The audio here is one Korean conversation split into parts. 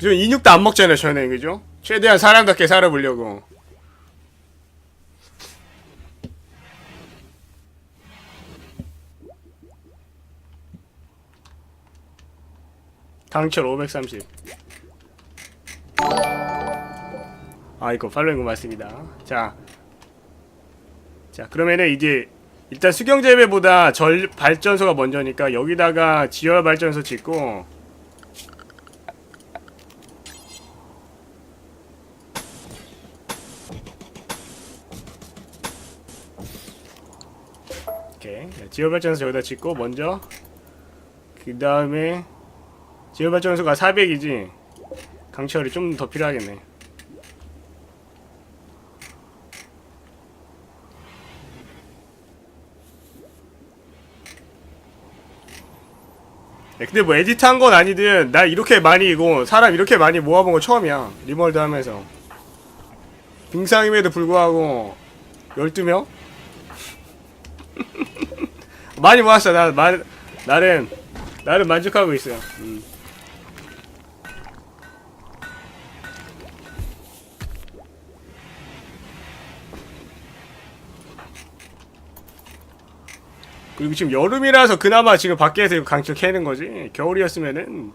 저 인육도 안 먹잖아요 저는 그죠? 최대한 사람답게 살아보려고. 강철 530 아이고 팔로잉 고맙습니다. 자, 자 그러면은 이제 일단 수경재배보다 절 발전소가 먼저니까 여기다가 지열 발전소 짓고 오케이 지열 발전소 여기다 짓고 먼저 그 다음에 지열 발전소가 400이지 강철이 좀 더 필요하겠네 네, 근데 뭐 에디트 한 건 아니든 나 이렇게 많이 이거 사람 이렇게 많이 모아본 거 처음이야 리멀드 하면서 빙상임에도 불구하고 12명? 많이 모았어. 나 마, 나름 나름 만족하고 있어요. 음. 그리고 지금 여름이라서 그나마 지금 밖에서 강철 캐는 거지. 겨울이었으면은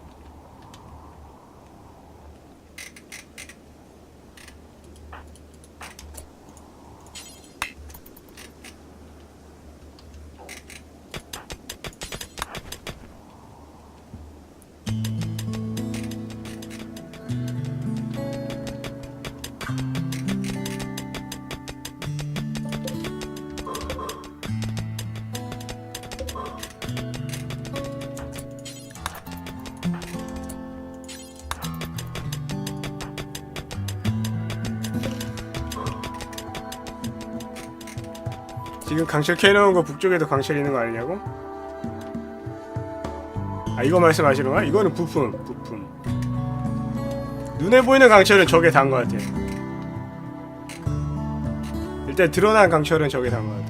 지금 강철 캐놓은 거 북쪽에도 강철 있는 거 아니냐고? 아 이거 말씀하시는 거야? 이거는 부품 부품 눈에 보이는 강철은 저게 단 거 같아 일단 드러난 강철은 저게 단 거 같아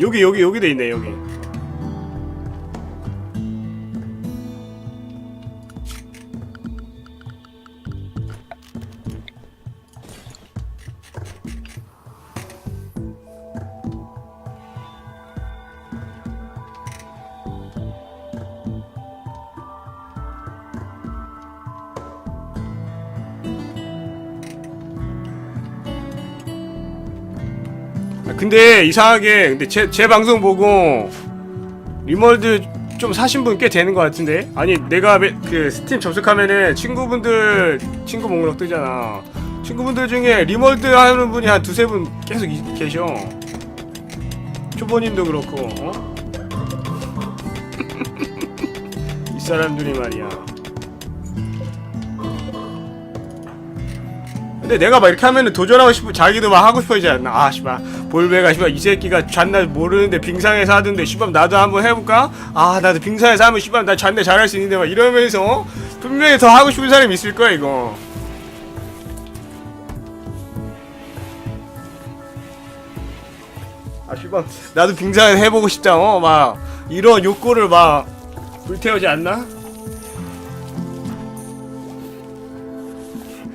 여기 여기 여기도 있네 여기 근데 이상하게 근데 제, 제 방송 보고 리멀드 좀 사신 분 꽤 되는 것 같은데? 아니 내가 매- 그 스팀 접속하면은 친구분들 친구 목록 뜨잖아. 친구분들 중에 리멀드 하는 분이 한 두세 분 계속 이- 계셔. 초보님도 그렇고 어? 이 사람들이 말이야. 근데 내가 막 이렇게 하면은 도전하고 싶고 자기도 막 하고 싶어지지 않나? 아 씨발 볼베가 씨발 이 새끼가 잔나 모르는데 빙상에서 하던데 씨발 나도 한번 해볼까? 아 나도 빙상에서 하면 씨발 나 잔나 잘할 수 있는데 막 이러면서 분명히 더 하고 싶은 사람이 있을 거야 이거. 아 씨발 나도 빙상에서 해보고 싶다 어 막 이런 욕구를 막 불태우지 않나?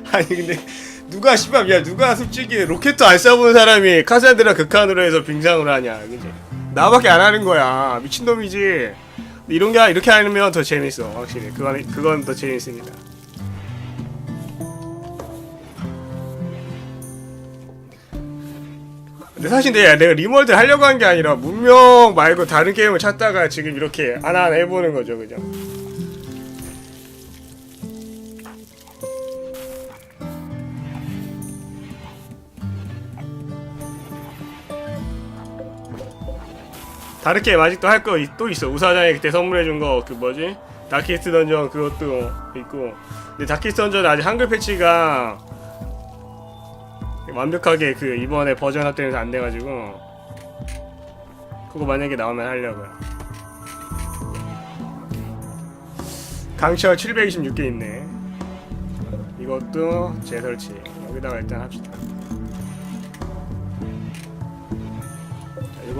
아니 근데 누가 씨발 야 누가 솔직히 로켓도 안 쏴보는 사람이 카산드라 극한으로 해서 빙상을 하냐 그지? 나밖에 안 하는 거야. 미친놈이지. 이런 게 이렇게 하면 더 재밌어 확실히. 그건 그건 더 재밌습니다. 근데 사실 내가, 내가 리멀드 하려고 한 게 아니라 문명 말고 다른 게임을 찾다가 지금 이렇게 하나하나 해보는 거죠 그죠 다른 게임 아직도 할 거 또 있어. 우사장이 그때 선물해준 거 그 뭐지? 다키스트 던전 그것도 있고. 근데 다키스트 던전 아직 한글 패치가 완벽하게 그 이번에 버전 업되면서 안 돼가지고 그거 만약에 나오면 하려고요. 강철 726개 있네. 이것도 재설치. 여기다가 일단 합시다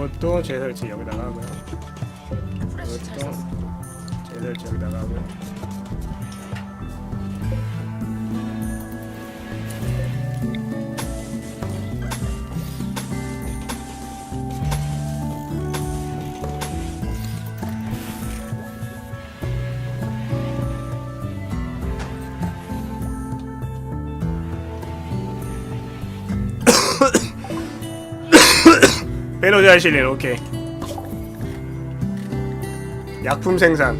이것도 재설치 여기다가 하고요. 이것도 쟤들 저기 나가고 배너지 하실래요? 오케이. 약품 생산.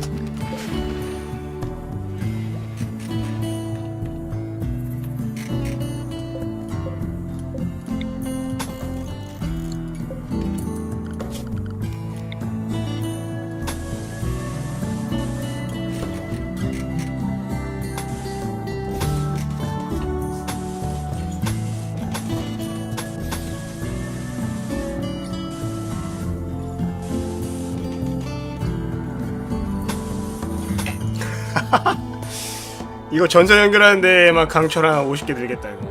이거 전선 연결하는 데만 강철 한 50개 들겠다 이거.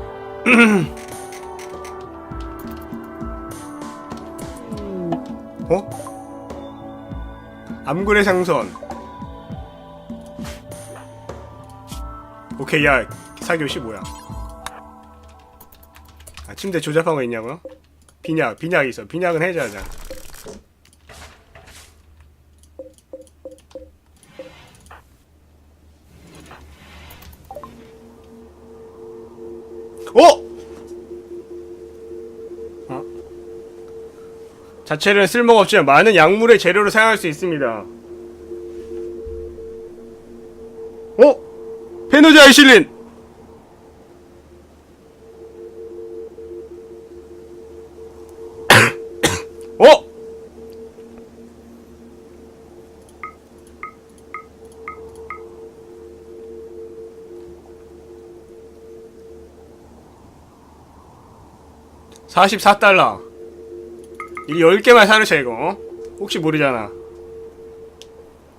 어? 암굴의 상선. 오케이 야 사교 15야. 아 침대 조잡한 거 있냐고요? 비약 비약 있어. 비약은 해줘야자. 자체는 쓸모가 없지만 많은 약물의 재료로 사용할 수 있습니다. 어? 페노지 아이실린! 어? (44 달러) 이 10개만 사놓자 이거. 어? 혹시 모르잖아.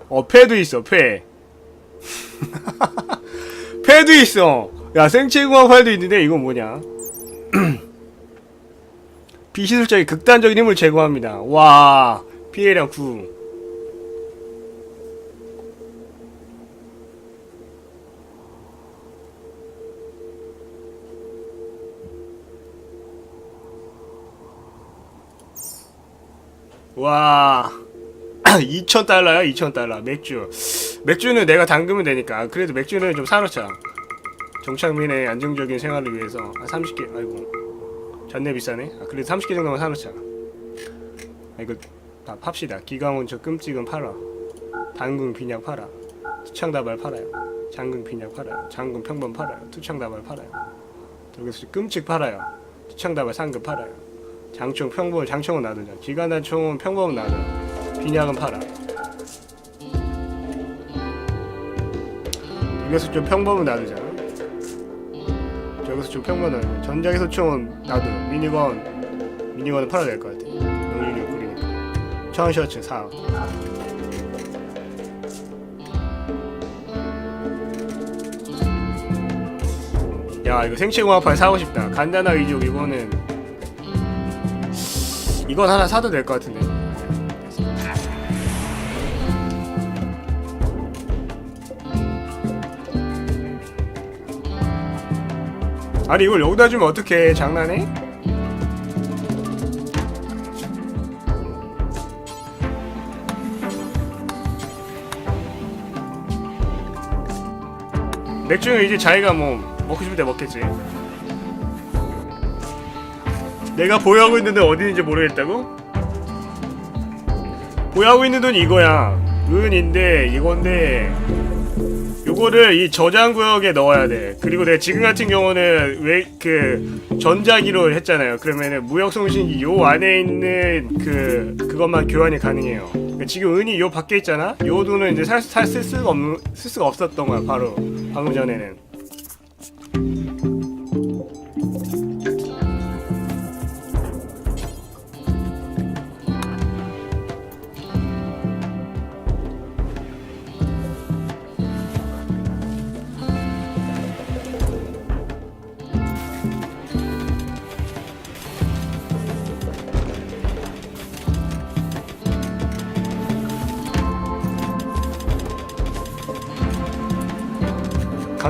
어 패도 있어 패 패도 있어. 야 생체공학 활도 있는데 이건 뭐냐? 비시술적인 극단적인 힘을 제거합니다. 와 피해량 9 와. 2,000달러야? 2,000달러. 맥주. 맥주는 내가 담그면 되니까. 그래도 맥주는 좀 사놓자. 정착민의 안정적인 생활을 위해서. 아 30개. 아이고. 잔내 비싸네. 아 그래도 30개 정도만 사놓자. 아 이거 다 팝시다. 기강원 저 끔찍은 팔아. 단궁 빈약 팔아. 투창다발 팔아요. 장궁 빈약 팔아요. 장궁 평범 팔아요. 투창다발 팔아요. 여기서 끔찍 팔아요. 투창다발 상급 팔아요 장총 평범 장총은 놔두자 기관단총은 평범은 놔둬 빈약은 팔아. 여기서 좀 평범은 놔두자. 저기서 좀 평범은 놔두 전자기 소총은 놔둬 미니건 미니건은 팔아야 될 것 같아. 영윤이 옆구리니까. 천 셔츠 사 야 이거 생체공학판 사고 싶다. 간단한 이족 이거는 이건 하나 사도 될 것 같은데. 아니 이걸 여기다 주면 어떡해 장난해? 맥주는 이제 자기가 뭐 먹고 싶을 때 먹겠지 내가 보유하고 있는 돈 어디 있는지 모르겠다고? 보유하고 있는 돈이 이거야. 은인데 이건데. 요거를 이 저장 구역에 넣어야 돼. 그리고 내가 지금 같은 경우는 왜 그 전자기로 했잖아요. 그러면은 무역송신기 요 안에 있는 그 그것만 교환이 가능해요. 그러니까 지금 은이 요 밖에 있잖아? 요 돈은 이제 살, 살, 쓸 수가 없, 쓸 수가 없었던 거야 바로. 방금 전에는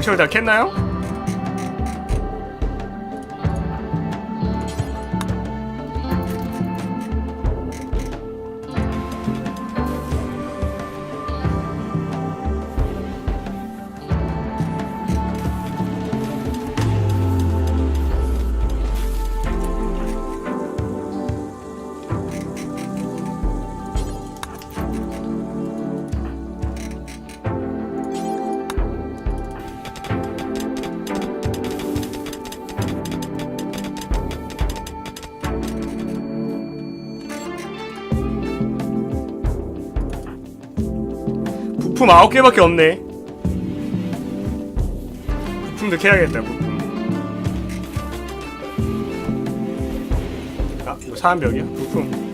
강철 다 캤나요? 부품 9개밖에 없네. 부품도 캐야겠다 부품. 아 이거 사암벽이야? 부품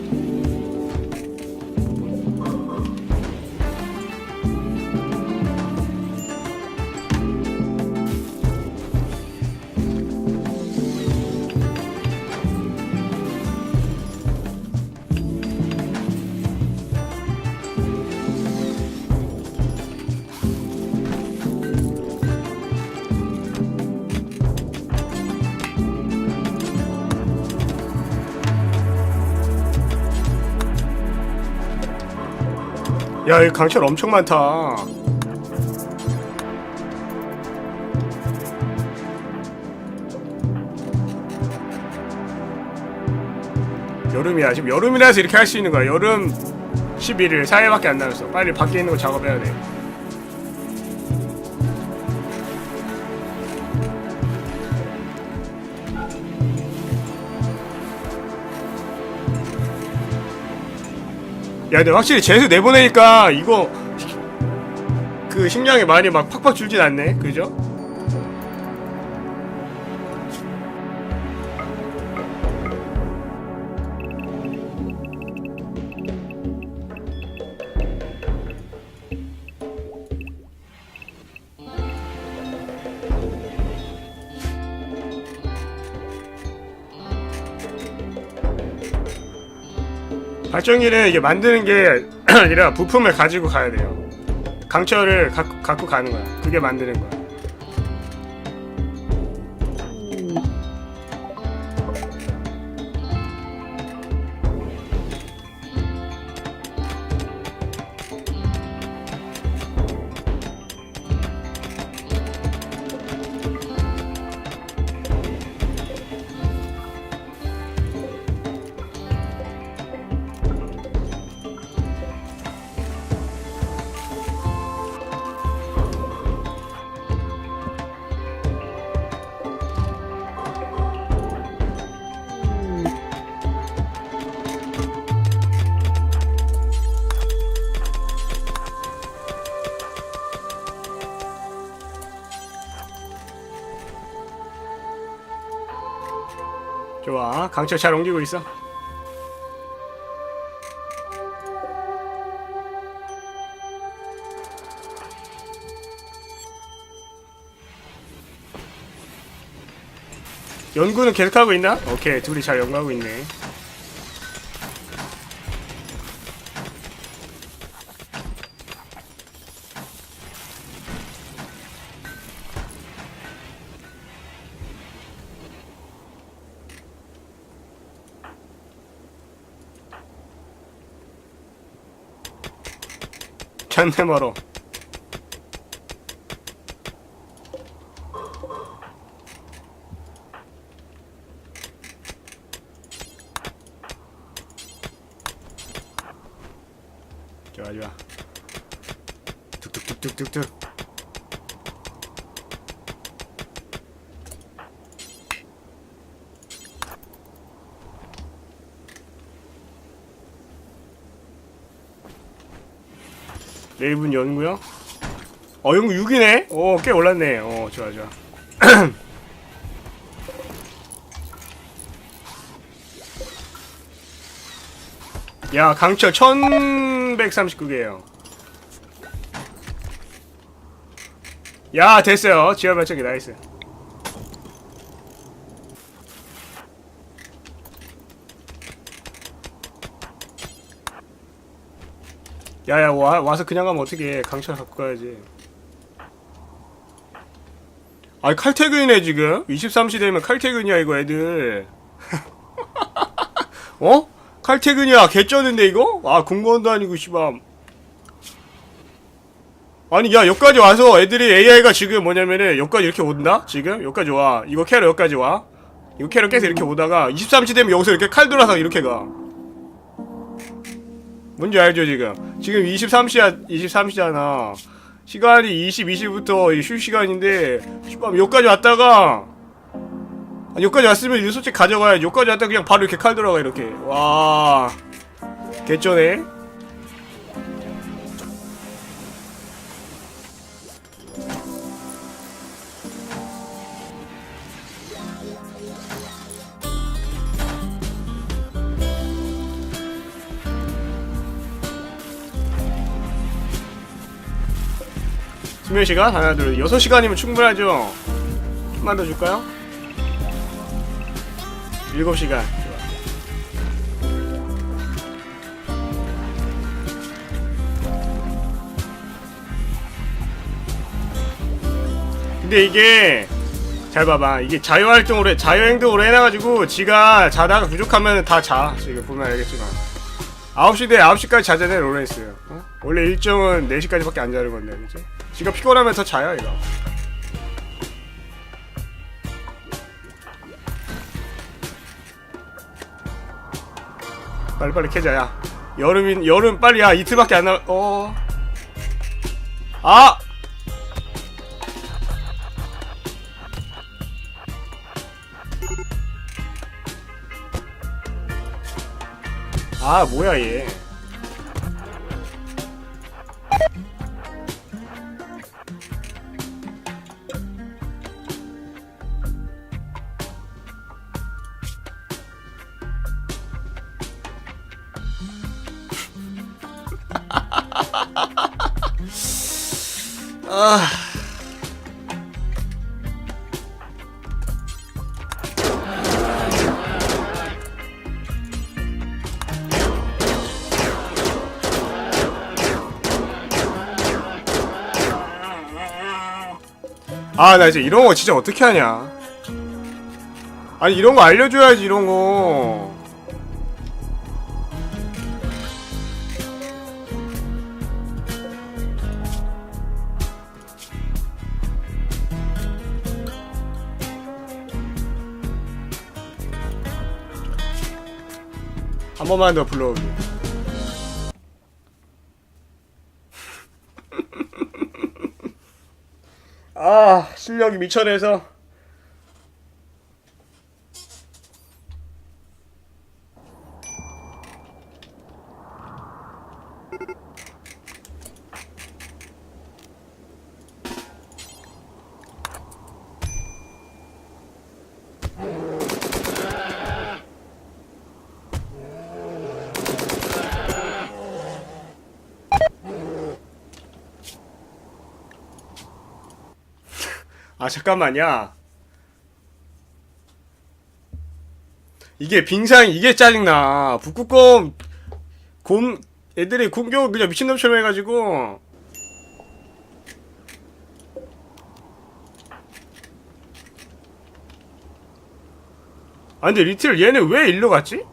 야 여기 강철 엄청 많다. 여름이야. 지금 여름이라서 이렇게 할 수 있는 거야. 여름 11일 4일밖에 안 남았어. 빨리 밖에 있는 거 작업해야 돼 야, 근데 확실히 재수 내보내니까 이거 그 식량이 많이 막 팍팍 줄진 않네, 그죠? 발전기는 이게 만드는 게 아니라 부품을 가지고 가야 돼요. 강철을 가, 갖고 가는 거야. 그게 만드는 거야. 강철 잘 옮기고 있어. 연구는 계속하고 있나? 오케이, 둘이 잘 연구하고 있네. 잔내 멀어. 1분 연구요? 어, 연구 6이네? 오, 꽤 올랐네. 어, 좋아, 좋아. 야, 강철 1139개에요. 야, 됐어요. 지하 발전기 나이스. 야야 와, 와서 그냥 가면 어떻게 강철 갖고 가야지. 아니 칼퇴근이네 지금? 23시 되면 칼퇴근이야 이거 애들. 어? 칼퇴근이야. 개쩌는데 이거? 아 공무원도 아니고 씨발. 아니 야 여기까지 와서 애들이 AI가 지금 뭐냐면은 여기까지 이렇게 온다? 지금? 여기까지 와. 이거 캐러 여기까지 와. 이거 캐러 계속 이렇게 오다가 23시 되면 여기서 이렇게 칼 돌아서 이렇게 가 뭔지 알죠 지금? 지금 23시야 23시잖아. 시간이 20, 20부터 쉴 시간인데 여기까지 왔다가 여기까지 왔으면 솔직히 가져가야지. 여기까지 왔다가 그냥 바로 이렇게 칼 들어가 이렇게. 와. 개쩌네 수면 시간 하나 둘 여섯 시간이면 충분하죠. 좀만 더 줄까요? 일곱 시간. 근데 이게 잘 봐봐 이게 자유활동으로 해, 자유행동으로 해놔가지고 지가 자다가 부족하면 다자 지금 보면 알겠지만 9시 대 9시까지 자자네 로렌스 어? 원래 일정은 4시까지밖에 안 자는 건데 그죠? 지가 피곤하면 더 자요 이거. 빨리빨리 캐자 야. 여름인 여름 빨리 야 이틀밖에 안 남.. 어.. 아! 아 뭐야 얘 아. 아, 나 이제 이런 거 진짜 어떻게 하냐. 아니, 이런 거 알려줘야지, 이런 거. 한 번만 더 불러오기. 아, 실력이 미천해서. 아 잠깐만요. 이게 빙상 이게 짜증나. 북극곰 곰 애들이 공격 그냥 미친놈처럼 해가지고 아 근데 리틀 얘는 왜 일로 갔지?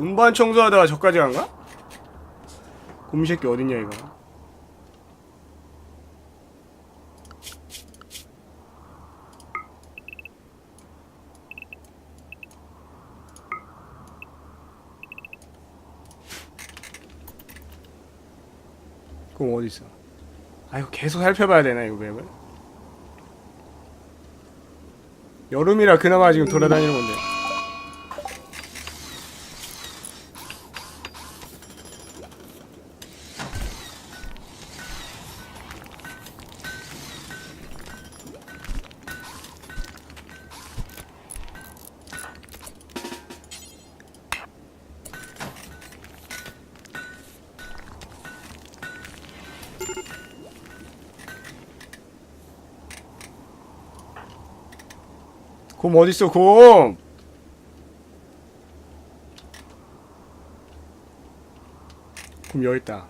운반 청소하다가 저까지 간가? 곰새끼 어딨냐 이거. 그럼 어딨어? 아 이거 계속 살펴봐야 되나 이거 맵을? 여름이라 그나마 지금 돌아다니는 건데 곰 어딨어 곰 곰 여기 있다.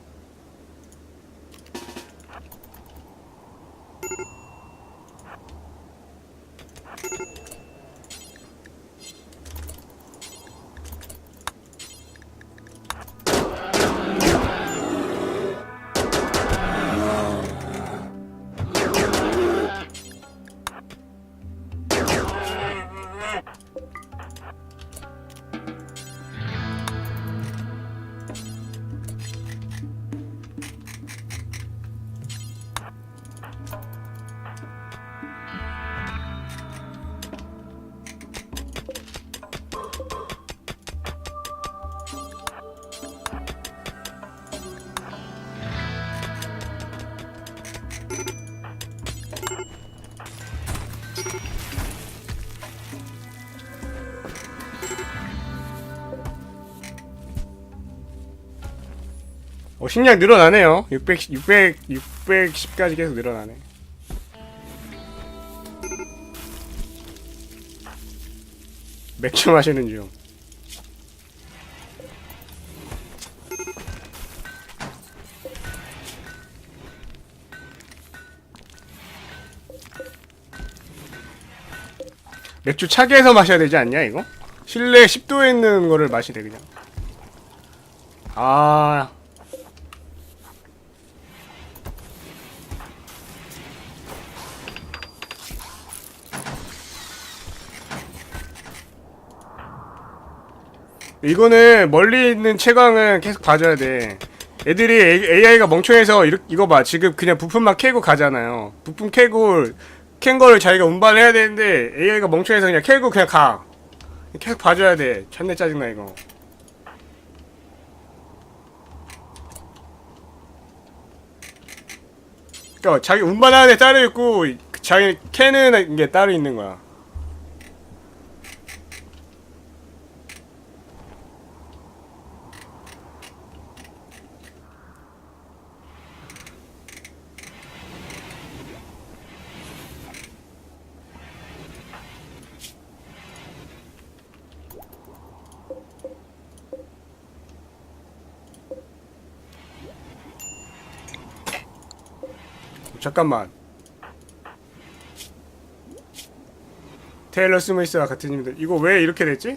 식량 늘어나네요. 600, 600, 610까지 계속 늘어나네. 맥주 마시는 중. 맥주 차게 해서 마셔야 되지 않냐, 이거? 실내 10도에 있는 거를 마시래, 그냥. 아, 이거는 멀리 있는 채광은 계속 봐줘야 돼. 애들이 AI가 멍청해서 이렇- 이거 봐. 지금 그냥 부품만 캐고 가잖아요. 부품 캐고 캔 거를 자기가 운반해야 되는데 AI가 멍청해서 그냥 캐고 그냥 가. 계속 봐줘야 돼. 천내 짜증나 이거. 그러니까 자기 운반하는 애 따로 있고 자기 캐는 게 따로 있는 거야. 잠깐만. 테일러 스미스와 같은 님들 이거 왜 이렇게 됐지?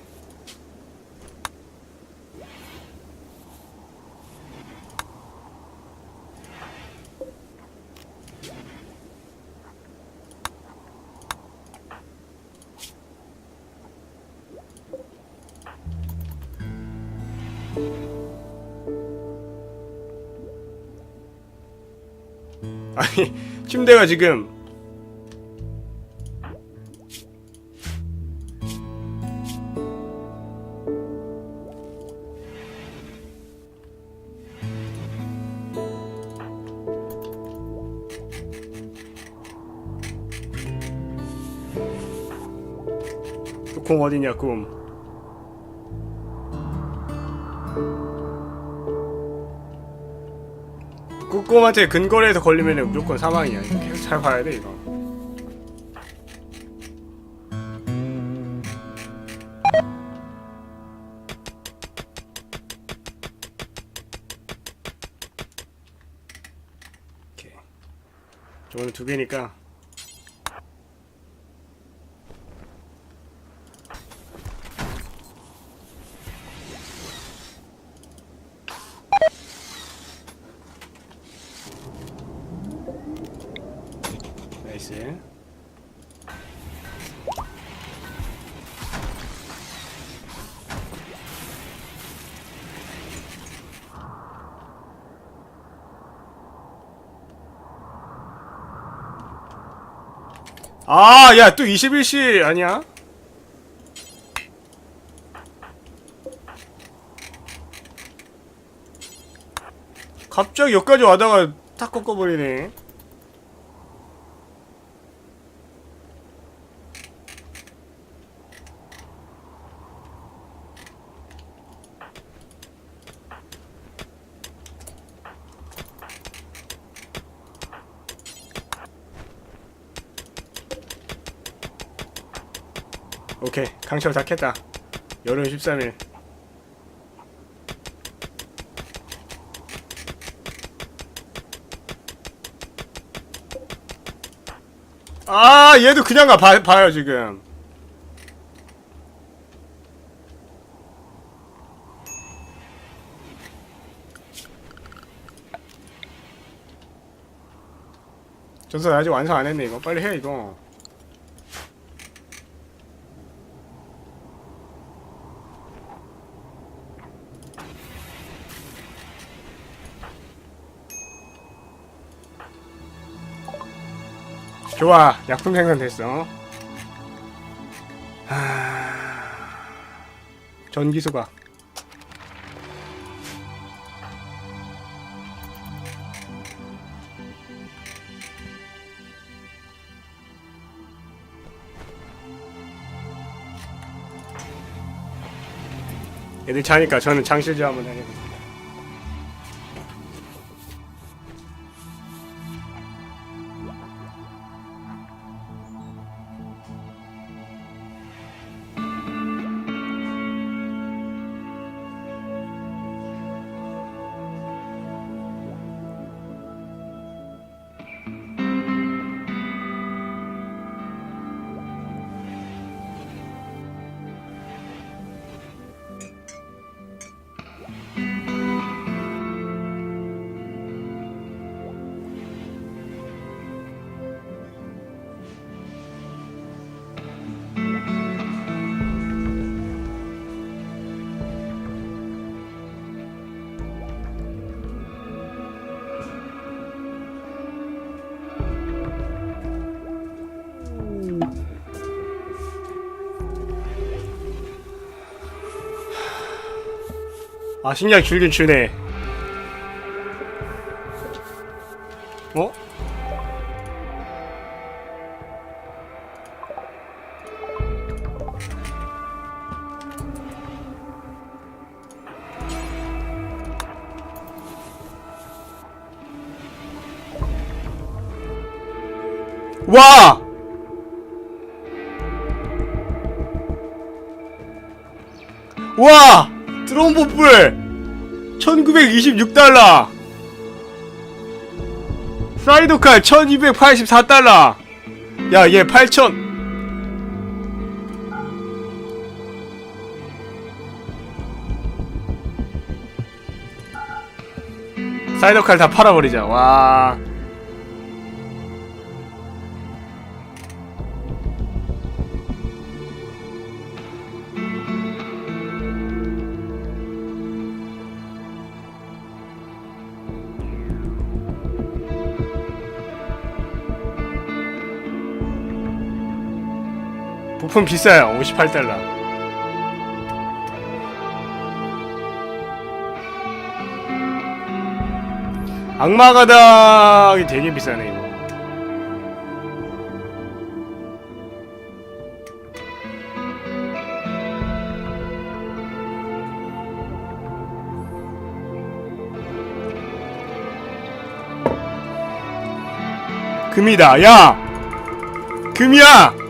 침대가 지금 공 어디냐 꿈 꾸꼼한테 근거리에서 걸리면 무조건 사망이야. 계속 잘 봐야 돼 이거. 오케이. 저거는 두 개니까. 나이스. 아, 야, 또 21시 아니야? 갑자기 여기까지 와다가 탁 꺾어버리네. 강철 다 캤다. 여름 13일. 아 얘도 그냥 가 봐, 봐요 지금. 전선 아직 완성 안했네 이거. 빨리 해 이거. 좋아. 약품 생산됐어. 하... 전기 소각 애들 자니까 저는 장실주 한번 다녀보 아 신기하게 줄긴 주네 어? 와! 와! 드론 보풀 1926달러 사이드칼 1284달러. 야 얘 8000 사이드칼 다 팔아버리자. 와 부품 비싸요. 58달러. 악마 가닥이 되게 비싸네 이거. 금이다. 야! 금이야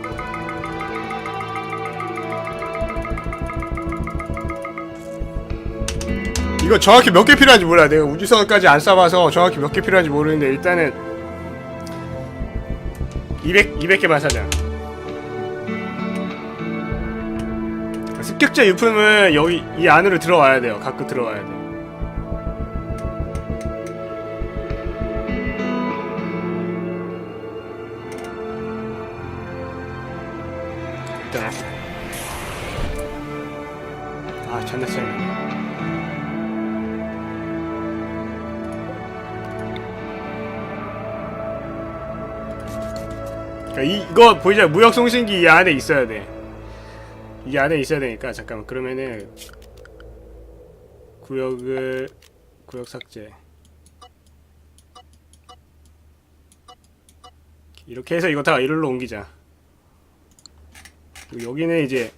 이거 정확히 몇 개 필요한지 몰라. 내가 우주선까지 안 쏴봐서 정확히 몇 개 필요한지 모르는데 일단은 200 200개만 사자. 습격자 유품은 여기 이 안으로 들어와야 돼요. 갖고 들어와야 돼. 일 이, 이거 보이죠? 무역 송신기 이 안에 있어야 돼. 이 안에 있어야 되니까 잠깐만 그러면은 구역을 구역 삭제. 이렇게 해서 이거 다 이리로 옮기자. 여기는 이제